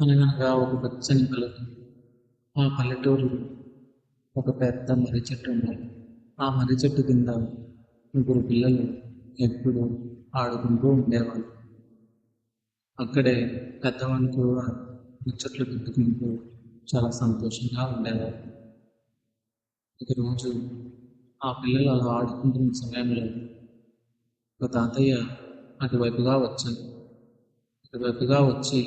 అనగనగా ఒక పచ్చని పల్లెటూరు. ఆ పల్లెటూరు ఒక పెద్ద మర్రి చెట్టు ఉండేది ఆ మర్రి చెట్టు కింద ముగ్గురు పిల్లలు ఎప్పుడు ఆడుకుంటూ ఉండేవాళ్ళు. అక్కడే పెద్దవాళ్ళు కూడా ముచ్చట్లు పెట్టుకుంటూ చాలా సంతోషంగా ఉండేవారు ఒకరోజు ఆ పిల్లలు అలా ఆడుకుంటున్న సమయంలో ఒక తాతయ్య అటువైపుగా వచ్చాడు. అటువైపుగా వచ్చి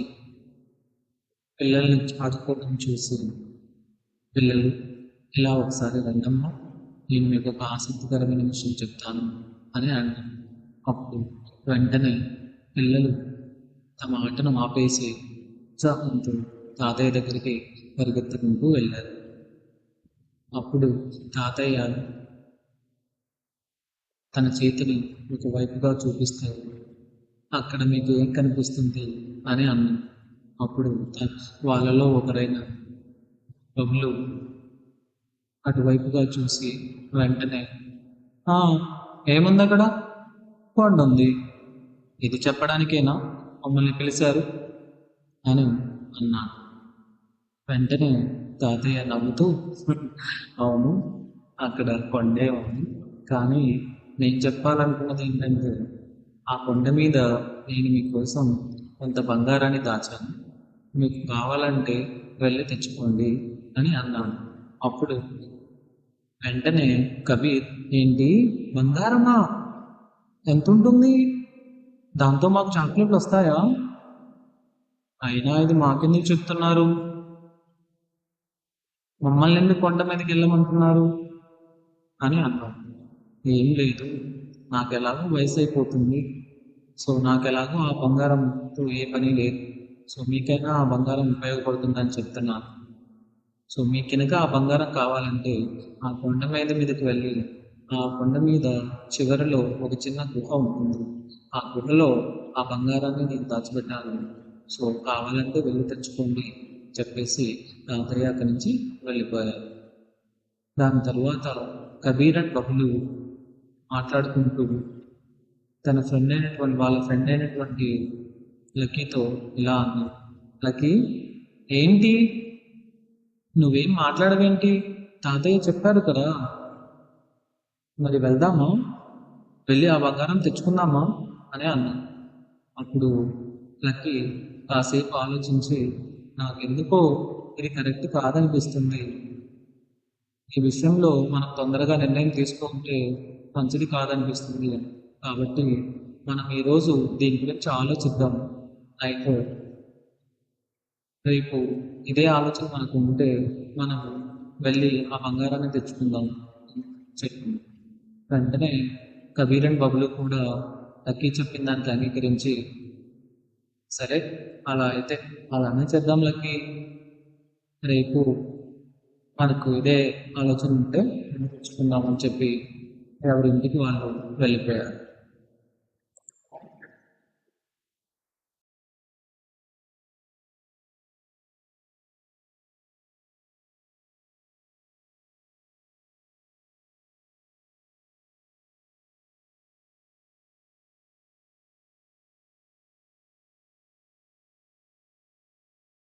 పిల్లల్ని ఆదుకోవడం చూసి పిల్లలు ఇలా ఒకసారి రండమ్మా నేను మీకు ఒక ఆసక్తికరమైన విషయం చెప్తాను అని అన్నాను అప్పుడు వెంటనే పిల్లలు తమ ఆటను ఆపేసి ఉత్సాహంతో తాతయ్య దగ్గరికి పరిగెత్తుకుంటూ వెళ్ళారు. అప్పుడు తాతయ్య తన చేతిని ఒకవైపుగా చూపిస్తారు అక్కడ మీకు ఏం కనిపిస్తుంది? అని అన్నాను అప్పుడు వాళ్ళలో ఒకరైన బబులు అటువైపుగా చూసి వెంటనే ఏముంది అక్కడ? కొండ ఉంది ఇది చెప్పడానికేనా? మమ్మల్ని పిలిచారు? అని అన్నాడు వెంటనే తాతయ్య నవ్వుతూ అవును అక్కడ కొండే ఉంది. కానీ నేను చెప్పాలనుకున్నది ఏంటంటే ఆ కొండ మీద నేను మీకోసం కొంత బంగారాన్ని దాచాను. మీకు కావాలంటే వెళ్ళి తెచ్చుకోండి అని అన్నాను. అప్పుడు వెంటనే కబీర్ ఏంటి? బంగారమా? ఎంత ఉంటుంది దాంతో మాకు చాక్లెట్లు వస్తాయా? అయినా ఇది మాకెందుకు చెప్తున్నారు? మమ్మల్ని ఎందుకు కొండ మీదకి వెళ్ళమంటున్నారు? అని అన్నాను. ఏం లేదు. నాకు ఎలాగో వయసు అయిపోతుంది సో నాకు ఎలాగో ఆ బంగారంతో ఏ పని లేదు. సో మీకైనా ఆ బంగారం ఉపయోగపడుతుందని చెప్తున్నాను. సో మీ కనుక ఆ బంగారం కావాలంటే ఆ కొండ మీద మీదకి వెళ్ళి ఆ కొండ మీద చివరిలో ఒక చిన్న గుహ ఉంటుంది. ఆ గుహలో ఆ బంగారాన్ని నేను దాచిపెట్టాను సో కావాలంటే వెళ్ళి తెచ్చుకోండి చెప్పేసి రాత్రి అక్కడి నుంచి వెళ్ళిపోయారు. దాని తర్వాత కబీర్ అండ్ బబులు మాట్లాడుకుంటూ తన ఫ్రెండ్ అయినటువంటి వాళ్ళ ఫ్రెండ్ అయినటువంటి లక్కీతో ఇలా అంది లక్కీ ఏంటి? నువ్వేం మాట్లాడవేంటి? తాతయ్య చెప్పారు కదా. మరి వెళ్దామా? వెళ్ళి ఆ బంగారం తెచ్చుకుందామా? అని అన్నాను అప్పుడు లక్కీ కాసేపు ఆలోచించి నాకెందుకో ఇది కరెక్ట్ కాదనిపిస్తుంది. ఈ విషయంలో మనం తొందరగా నిర్ణయం తీసుకుంటే మంచిది కాదనిపిస్తుంది కాబట్టి మనం ఈరోజు దీని గురించి ఆలోచిద్దాం. అయితే రేపు ఇదే ఆలోచన మనకు ఉంటే మనం వెళ్ళి ఆ బంగారాన్ని తెచ్చుకుందాం. చెప్పి. చెప్పింది వెంటనే కబీరన్ బబులు కూడా లక్కీ చెప్పిన దానికి అంగీకరించి సరే అలా అయితే అలానే చేద్దాం లక్కీ. రేపు మనకు ఇదే ఆలోచన ఉంటే తెచ్చుకుందామని చెప్పి ఎవరింటికి వాళ్ళు వెళ్ళిపోయారు.